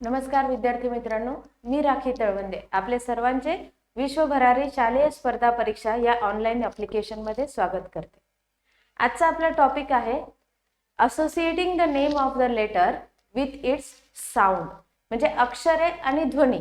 नमस्कार विद्यार्थी मित्रांनो मी राखी तळवंदे. आपले सर्वांचे विश्वभरारी शालेय स्पर्धा परीक्षा या ऑनलाईन मध्ये स्वागत करते. आजचा आपला टॉपिक आहे associating the name of the letter with its sound म्हणजे अक्षरे आणि ध्वनी.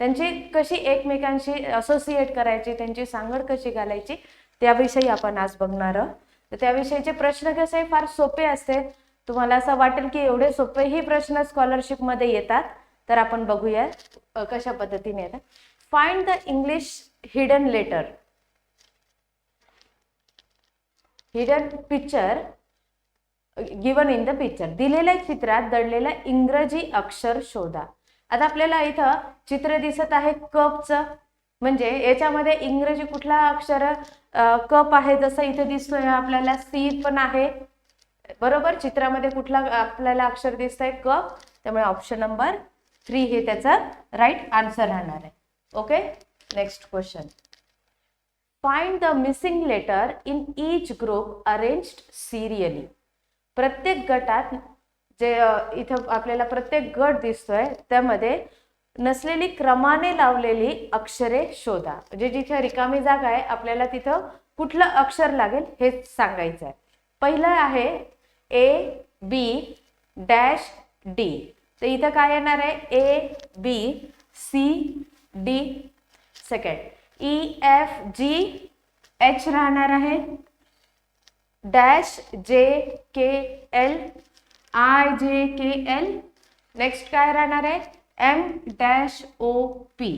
त्यांची कशी एकमेकांशी असोसिएट करायची त्यांची सांगड कशी घालायची त्याविषयी आपण आज बघणार आहोत. तर त्याविषयीचे प्रश्न कसे फार सोपे असते. तुम्हाला असं वाटेल की एवढे सोपेही प्रश्न स्कॉलरशिपमध्ये येतात तर आपण बघूया कशा पद्धतीने येतात. Find the English hidden letter hidden picture given in the picture दिलेल्या चित्रात दडलेला इंग्रजी अक्षर शोधा. आता आपल्याला इथं चित्र दिसत आहे कपचं. म्हणजे याच्यामध्ये इंग्रजी कुठला अक्षर कप आहे जसं इथे दिसतोय आपल्याला सी पण आहे. बरोबर? चित्रामध्ये कुठला आपल्याला अक्षर दिसतंय? कप त्यामुळे ऑप्शन नंबर थ्री हे त्याचा राईट आन्सर राहणार आहे. Okay next question find the missing letter in each group arranged serially प्रत्येक गटात जे इथं आपल्याला प्रत्येक गट दिसतोय त्यामध्ये नसलेली क्रमाने लावलेली अक्षरे शोधा. म्हणजे जिथे रिकामी जागा आहे आपल्याला तिथं कुठलं अक्षर लागेल हे सांगायचं आहे पहिलं आहे ए बी डॅश डी तर इथं काय येणार आहे? A B C D second E F G H राहणार आहे. डॅश जे के एल आय जे के एल नेक्स्ट काय राहणार आहे? एम डॅश ओ पी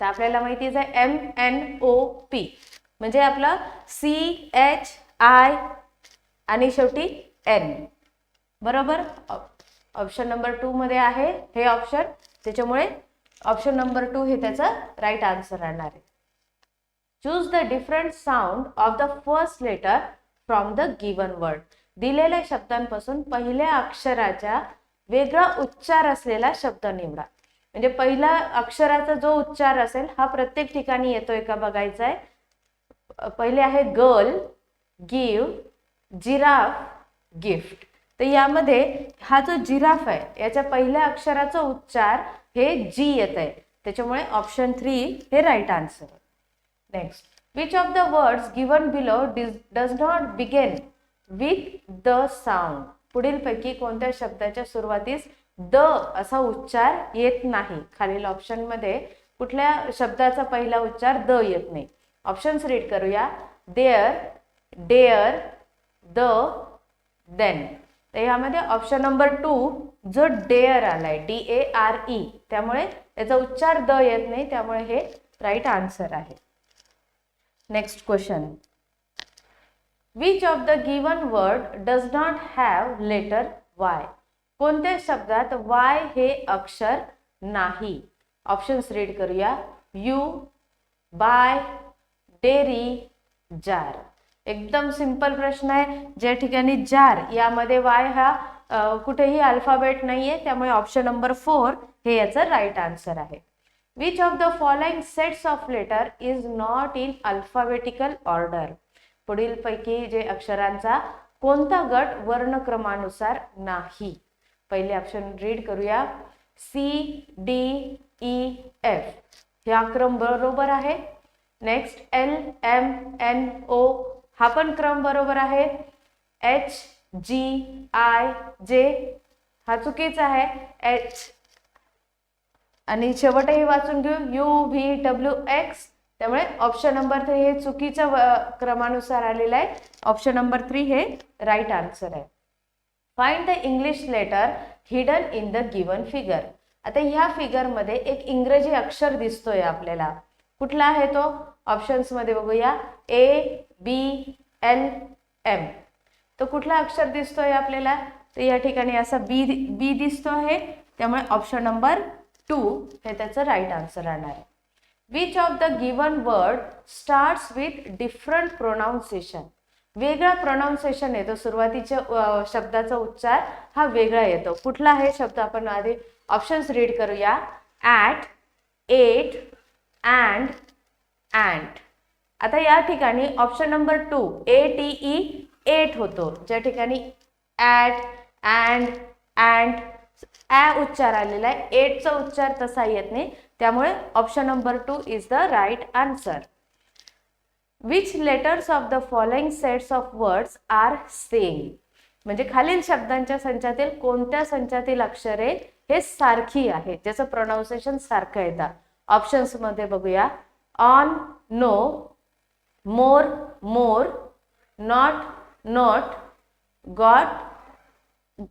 तर आपल्याला माहितीच आहे एम एन ओ पी म्हणजे आपलं सी एच आय आणि शेवटी एन बरोबर? ऑप्शन नंबर टू मध्ये आहे हे ऑप्शन त्याच्यामुळे ऑप्शन नंबर टू हे त्याचं राईट आन्सर राहणार आहे. Choose the different sound of the first letter from the given word दिलेल्या शब्दांपासून पहिल्या अक्षराच्या वेगळा उच्चार असलेला शब्द निवडा. म्हणजे पहिला अक्षराचा जो उच्चार असेल हा प्रत्येक ठिकाणी येतोय का बघायचा आहे पहिले आहे गर्ल गिव जिराफ गिफ्ट. तर यामध्ये हा जो जिराफ आहे याच्या पहिल्या अक्षराचा उच्चार हे जी येत आहे. त्याच्यामुळे ऑप्शन थ्री हे right answer next which of the words given below does not begin with the sound पुढीलपैकी कोणत्या शब्दाच्या सुरुवातीस द असा उच्चार येत नाही? खालील ऑप्शनमध्ये कुठल्या शब्दाचा पहिला उच्चार द येत नाही? ऑप्शन्स रीड करूया. There dare the then. तर यामध्ये ऑप्शन नंबर टू जो डेअर आलाय डी ए आर ई त्यामुळे याचा उच्चार द येत नाही त्यामुळे हे राईट आन्सर आहे. Next question which of the given word does not have letter Y कोणत्या शब्दात वाय हे अक्षर नाही? ऑप्शन्स रीड करूया. यू बाय डेरी जार एकदम सिंपल प्रश्न आहे. ज्या ठिकाणी जार यामध्ये वाय हा कुठेही अल्फाबेट नाही आहे त्यामुळे ऑप्शन नंबर फोर हे याचं राईट आन्सर आहे. Which of the following sets of letter is not in alphabetical order पुढीलपैकी जे अक्षरांचा कोणता गट वर्णक्रमानुसार नाही? पहिले ऑप्शन रीड करूया. सी डी ई एफ हा क्रम बरोबर आहे. Next L M N O हा पण क्रम बरोबर आहे. एच जी आय जे हा चुकीचा आहे. एच आणि शेवटही वाचून घेऊ. यू व्ही डब्ल्यू एक्स त्यामुळे ऑप्शन नंबर थ्री हे चुकीच्या क्रमानुसार आलेलं आहे. ऑप्शन नंबर थ्री हे राईट आन्सर आहे. Find the English letter hidden in the given figure आता ह्या फिगरमध्ये एक इंग्रजी अक्षर दिसतोय आपल्याला. कुठला आहे तो? ऑप्शन्समध्ये बघूया. ए बी एल एम तो कुठला अक्षर दिसतो आहे आपल्याला? तर या ठिकाणी असा बी बी दिसतो आहे. त्यामुळे ऑप्शन नंबर टू हे त्याचं राईट आन्सर राहणार आहे. Which of the given word starts with different pronunciation वेगळा प्रोनाऊन्सिएशन येतो. सुरुवातीच्या शब्दाचा उच्चार हा वेगळा येतो. कुठला आहे? शब्द आपण आधी ऑप्शन्स रीड करूया. ॲट एट अँड अँड आता या ठिकाणी option number two A T E eight होतो. ज्या ठिकाणी ॲट अँड अँड ॲ उच्चार आलेला आहे. एटचा उच्चार तसा येत नाही. त्यामुळे option number two is the right answer which letters of the following sets of words are same म्हणजे खालील शब्दांच्या संचातील कोणत्या संचातील अक्षरे हे सारखी आहेत ज्याचं प्रोनाऊन्सिएशन सारखं येतं. ऑप्शन्समध्ये बघूया. On no more more not not got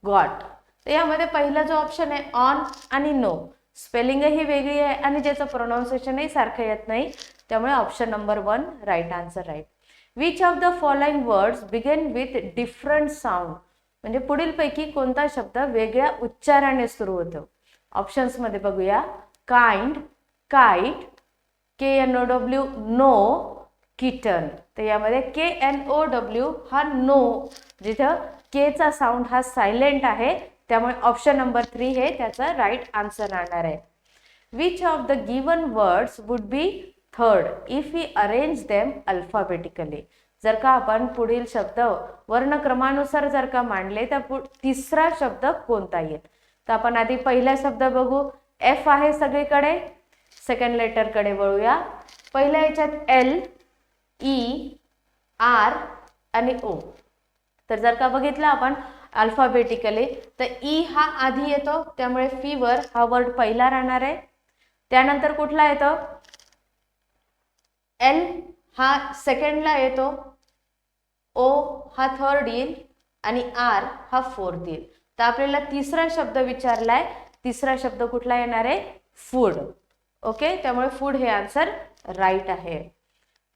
got तर यामध्ये पहिला जो ऑप्शन आहे ऑन आणि नो स्पेलिंगही वेगळी आहे आणि ज्याचं प्रोनाऊन्सिएशनही सारखं येत नाही त्यामुळे option number one right answer right which of the following words begin with different sound म्हणजे पुढीलपैकी कोणता शब्द वेगळ्या उच्चाराने सुरू होतो? ऑप्शन्समध्ये बघूया. Kind kite K N O W know kitten तर यामध्ये के एन ओ डब्ल्यू हा नो जिथं केचा साऊंड हा सायलेंट आहे त्यामुळे ऑप्शन नंबर थ्री हे त्याचं राईट आन्सर राहणार आहे. Which of the given words would be third if we arrange them alphabetically जर का आपण पुढील शब्द वर्णक्रमानुसार जर का मांडले तर पु तिसरा शब्द कोणता येईल? तर आपण आधी पहिला शब्द बघू. एफ आहे सगळीकडे. सेकंड लेटरकडे वळूया. पहिल्या याच्यात एल ई आर आणि ओ तर जर का बघितलं आपण अल्फाबेटिकली तर ई हा आधी येतो त्यामुळे फीवर हा वर्ड पहिला राहणार आहे. त्यानंतर कुठला येतो? एल हा सेकंडला येतो. ओ हा थर्ड येईल आणि आर हा फोर्थ येईल. तर आपल्याला तिसरा शब्द विचारलाय. तिसरा शब्द कुठला येणार आहे? फूड ओके त्यामुळे फूड हे आन्सर राईट आहे.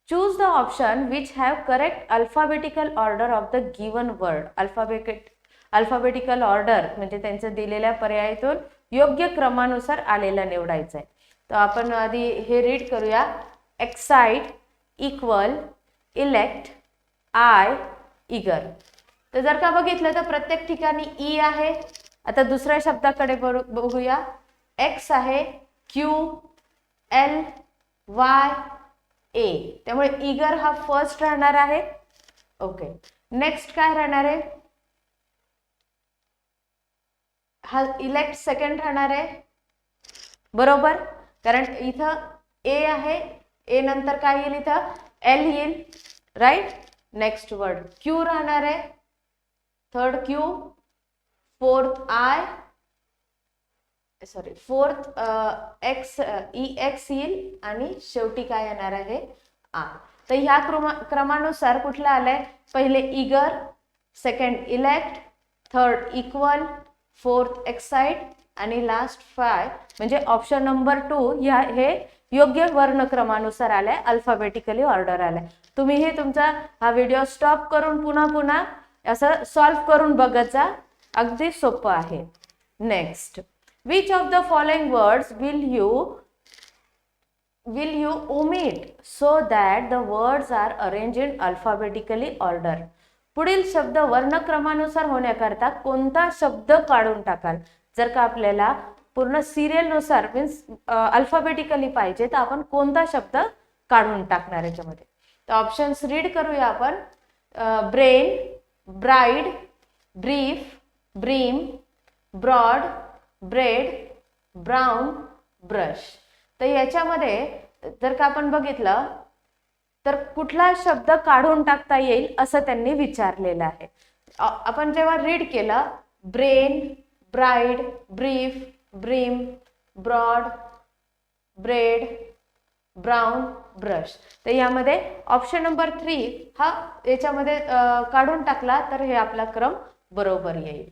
Choose the option which have correct alphabetical order of the given word alphabet alphabetical order म्हणजे त्यांचं दिलेल्या पर्यायातून योग्य क्रमानुसार आलेला निवडायचं आहे तर आपण आधी हे रीड करूया. Excite equal elect I eager तर जर का बघितलं तर प्रत्येक ठिकाणी ई आहे. आता दुसऱ्या शब्दाकडे बरू- बघूया. एक्स आहे क्यू एल वाय ए त्यामुळे इगर हा फर्स्ट राहणार आहे. ओके नेक्स्ट काय राहणार आहे? हा इलेक्ट सेकंड राहणार आहे. बरोबर? कारण इथं ए आहे. ए नंतर काय येईल इथं? एल येईल. राईट नेक्स्ट वर्ड क्यू राहणार आहे. Third Q fourth I sorry fourth X E X येईल आणि शेवटी काय येणार आहे? आ तर ह्या क्रमा क्रमानुसार कुठलं आलंय? पहिले eager second elect third equal fourth excite आणि लास्ट फाय म्हणजे ऑप्शन नंबर टू ह्या हे योग्य वर्णक्रमानुसार आलाय अल्फाबेटिकली ऑर्डर आलाय. तुम्ही हे तुमचा हा व्हिडिओ स्टॉप करून पुन्हा पुन्हा असं सॉल्व्ह करून बघत जा. अगदी सोपं आहे. Next which of the following words will you will you omit so that the words are arranged in alphabetically order? पुढील शब्द वर्णक्रमानुसार होण्याकरता कोणता शब्द काढून टाकाल? जर का आपल्याला पूर्ण सिरियलनुसार मीन्स अल्फाबेटिकली पाहिजे तर आपण कोणता शब्द काढून टाकणार याच्यामध्ये? तर ऑप्शन्स रीड करूया आपण. Brain bride brief bream broad bread brown brush. तर याच्यामध्ये जर का आपण बघितलं तर कुठला शब्द काढून टाकता येईल असं त्यांनी विचारलेलं आहे. आपण जेव्हा रीड केलं brain bride brief bream broad bread brown brush तर यामध्ये ऑप्शन नंबर थ्री हा याच्यामध्ये काढून टाकला तर हे आपला क्रम बरोबर येईल.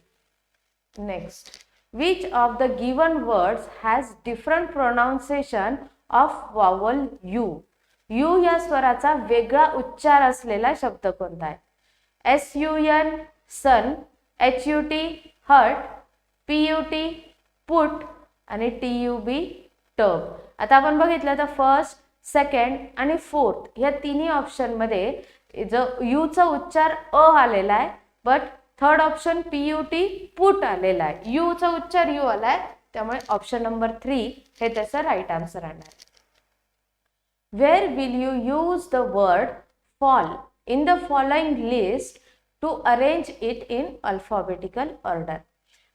Next which of the given words has different pronunciation of vowel u. u या स्वराचा वेगळा उच्चार असलेला शब्द कोणता आहे? S U N sun H U T hut P U T put आणि टी यू बी टब आता आपण बघितलं तर फर्स्ट सेकंड आणि फोर्थ या तिन्ही ऑप्शनमध्ये जो यूचा उच्चार अ आलेला आहे but third option P U T put आलेला आहे. यूचा उच्चार यू आलाय. त्यामुळे ऑप्शन नंबर थ्री हे त्याचं राईट आन्सर आहे. Where will you use the word fall in the following list to arrange it in alphabetical order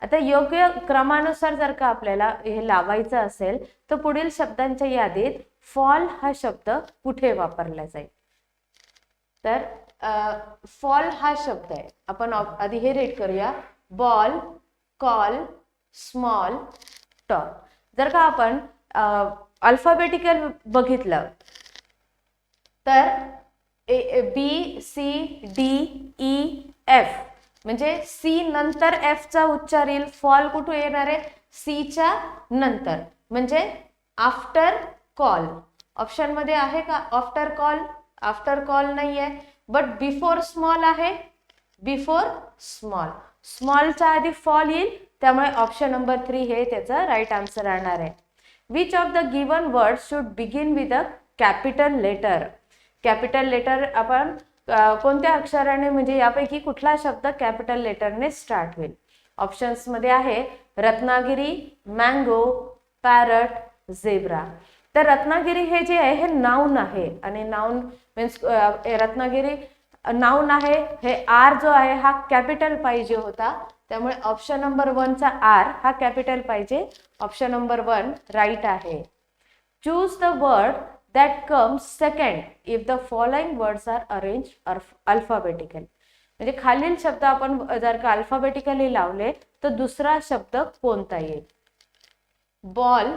आता योग्य क्रमानुसार जर का आपल्याला हे लावायचं असेल तर पुढील शब्दांच्या यादीत फॉल हा शब्द कुठे वापरला जाईल? तर फॉल हा शब्द आहे. आपण आधी हे रेट करूया. बॉल कॉल स्मॉल टॉप जर का आपण अल्फाबेटिकल बघितलं तर A B C D E F. म्हणजे सी नंतर एफचा चा उच्चार येईल. फॉल कुठून येणार आहे? सीच्या नंतर. म्हणजे आफ्टर कॉल. ऑप्शनमध्ये आहे का? After call? आफ्टर कॉल नाही आहे बट बिफोर स्मॉल आहे बिफोर स्मॉल स्मॉलच्या आधी फॉल येईल त्यामुळे ऑप्शन नंबर थ्री हे त्याचं राईट आन्सर राहणार आहे. Which of the given word should begin with a capital letter capital letter आपण कोणत्या अक्षराने म्हणजे यापैकी कुठला शब्द कॅपिटल लेटरने स्टार्ट होईल? ऑप्शन्समध्ये आहे रत्नागिरी मँगो पॅरट झेब्रा तर रत्नागिरी हे जे आहे हे नाऊन आहे. आणि नाऊन मीन्स रत्नागिरी नाऊन आहे हे आर जो आहे हा कॅपिटल पाहिजे होता. त्यामुळे ऑप्शन नंबर वनचा आर हा कॅपिटल पाहिजे. ऑप्शन नंबर वन राईट आहे. Choose the word that comes second if the following words are arrange alphabetical म्हणजे खालील शब्द आपण जर का अल्फाबेटिकली लावले तर दुसरा शब्द कोणता येईल? बॉल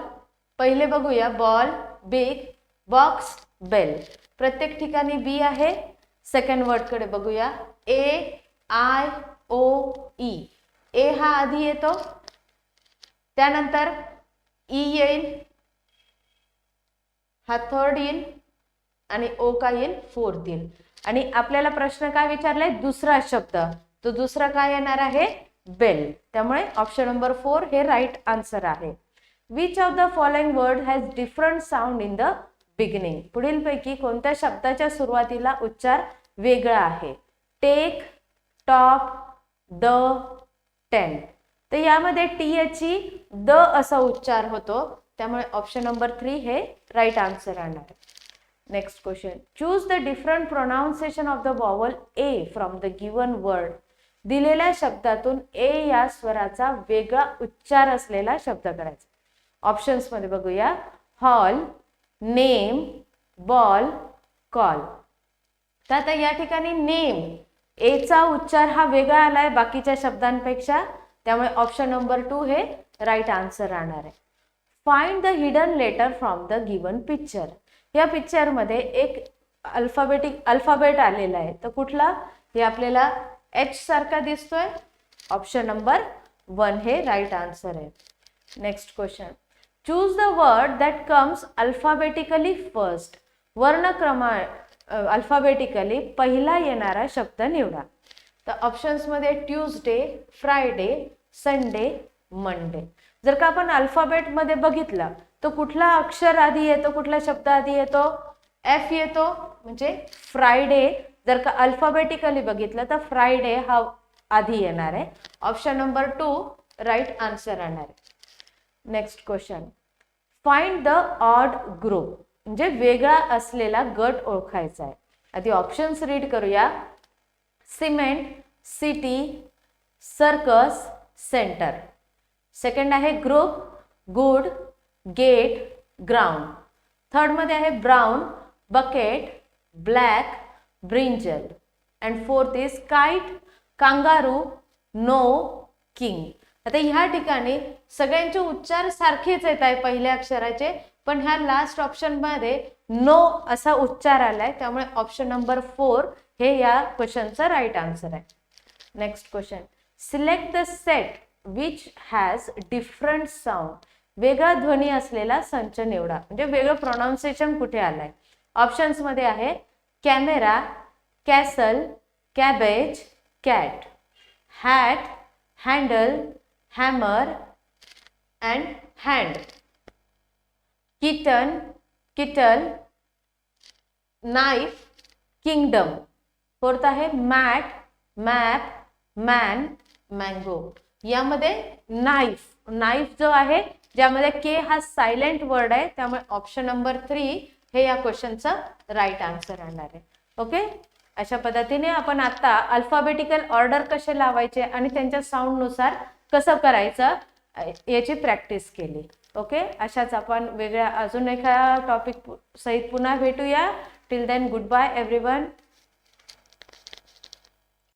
पहिले बघूया बॉल बिग बॉक्स बेल प्रत्येक ठिकाणी बी आहे. सेकंड वर्डकडे बघूया. ए आय ओ ई ए हा आधी येतो. त्यानंतर ई येईल. हा थर्ड येईल. आणि ओ का येईल? फोर्थ येईल. आणि आपल्याला प्रश्न काय विचारलाय? दुसरा शब्द. तो दुसरा काय येणार आहे? बेल त्यामुळे ऑप्शन नंबर फोर हे राईट आन्सर आहे. Which of the following word has different sound in the beginning पुढीलपैकी कोणत्या शब्दाच्या सुरुवातीला उच्चार वेगळा आहे? टेक टॉप द टेन तर यामध्ये टी याची द असा उच्चार होतो. त्यामुळे ऑप्शन नंबर थ्री हे राईट आन्सर राहणार next question choose the different pronunciation of the vowel A from the given word दिलेल्या शब्दातून ए या स्वराचा वेगळा उच्चार असलेला शब्द करायचा. ऑप्शन्समध्ये बघूया. हॉल नेम बॉल कॉल तर आता या ठिकाणी नेम एचा उच्चार हा वेगळा आला आहे बाकीच्या शब्दांपेक्षा. त्यामुळे ऑप्शन नंबर टू हे राईट आन्सर राहणार आहे. Find the hidden letter from the given picture या पिक्चरमध्ये एक अल्फाबेटिक अल्फाबेट आलेला आहे. तर कुठला? हे आपल्याला एच सारखा दिसतोय. ऑप्शन नंबर वन हे राईट आन्सर आहे. Next question choose the word that comes alphabetically first वर्णक्रमा alphabetically पहिला येणारा शब्द निवडा. तर ऑप्शन्समध्ये ट्यूजडे फ्रायडे संडे मंडे जर का आपण अल्फाबेटमध्ये बघितलं तर कुठला अक्षर आधी येतो कुठला शब्द आधी येतो? एफ येतो म्हणजे फ्रायडे जर का अल्फाबेटिकली बघितलं तर फ्रायडे हा आधी येणार आहे. Option number two right answer राहणार आहे. Next question find the odd group. म्हणजे वेगळा असलेला गट ओळखायचा आहे. आधी ऑप्शन्स रीड करूया. Cement city circus centre second आहे ग्रुप गुड गेट ग्राउंड थर्डमध्ये आहे brown bucket black brinjal and fourth is kite kangaroo no king आता ह्या ठिकाणी सगळ्यांचे उच्चार सारखेच येत आहे पहिल्या अक्षराचे पण ह्या लास्ट ऑप्शनमध्ये नो असा उच्चार आलाय. त्यामुळे ऑप्शन नंबर फोर हे या क्वेश्चनचं राईट आन्सर आहे. Next question select the set which has different sound वेगळा ध्वनी असलेला संच निवडा. म्हणजे वेगळं प्रोनाऊन्सिएशन कुठे आलंय? ऑप्शन्समध्ये आहे camera castle cabbage cat. Hat handle hammer and hand kitten kettle knife kingdom fourth आहे मॅट मॅप मॅन मँगो यामध्ये नाईफ नाईफ जो आहे ज्यामध्ये के हा सायलेंट वर्ड आहे त्यामुळे ऑप्शन नंबर थ्री हे या क्वेश्चनचं राईट आन्सर राहणार आहे. ओके अशा पद्धतीने आपण आता अल्फाबेटिकल ऑर्डर कसे लावायचे आणि त्यांच्या साऊंडनुसार कसं करायचं? याची प्रॅक्टिस केली. ओके? अशाच आपण वेगळ्या अजून एका टॉपिक सहित पुन्हा भेटूया. Till then good bye every